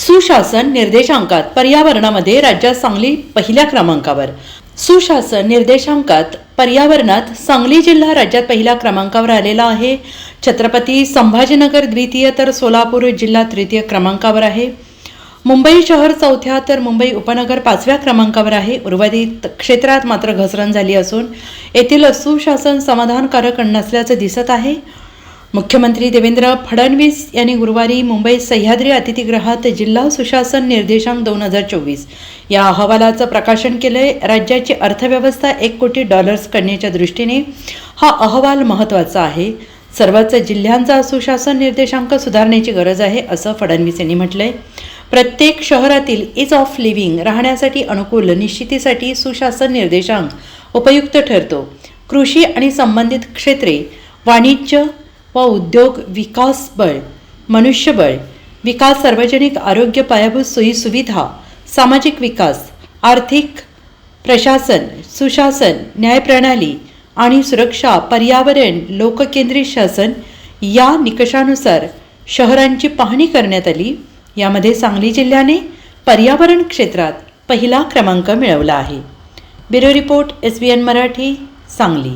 सुशासन निर्देशांकात पर्यावरणामध्ये राज्यात सांगली पहिल्या क्रमांकावर. सुशासन निर्देशांकात पर्यावरणात सांगली जिल्हा राज्यात पहिल्या क्रमांकावर आलेला आहे. छत्रपती संभाजीनगर द्वितीय तर सोलापूर जिल्हा तृतीय क्रमांकावर आहे. मुंबई शहर चौथ्या तर मुंबई उपनगर पाचव्या क्रमांकावर आहे. उर्वरित क्षेत्रात मात्र घसरण झाली असून येथील सुशासन समाधानकारक नसल्याचं दिसत आहे. मुख्यमंत्री देवेंद्र फडणवीस यांनी गुरुवारी मुंबई सह्याद्री अतिथीगृहात जिल्हा सुशासन निर्देशांक दोन हजार चोवीस या अहवालाचं प्रकाशन केलंय. राज्याची अर्थव्यवस्था एक कोटी डॉलर्स करण्याच्या दृष्टीने हा अहवाल महत्त्वाचा आहे. सर्वच जिल्ह्यांचा सुशासन निर्देशांक सुधारण्याची गरज आहे असं फडणवीस यांनी म्हटलंय. प्रत्येक शहरातील इज ऑफ लिव्हिंग राहण्यासाठी अनुकूल निश्चितीसाठी सुशासन निर्देशांक उपयुक्त ठरतो. कृषी आणि संबंधित क्षेत्रे वाणिज्य व उद्योग विकास बळ मनुष्यबळ विकास सार्वजनिक आरोग्य पायाभूत सोयीसुविधा सामाजिक विकास आर्थिक प्रशासन सुशासन न्यायप्रणाली आणि सुरक्षा पर्यावरण लोककेंद्रित शासन या निकषानुसार शहरांची पाहणी करण्यात आली. यामध्ये सांगली जिल्ह्याने पर्यावरण क्षेत्रात पहिला क्रमांक मिळवला आहे. Bureau report S B N Marathi Sangli.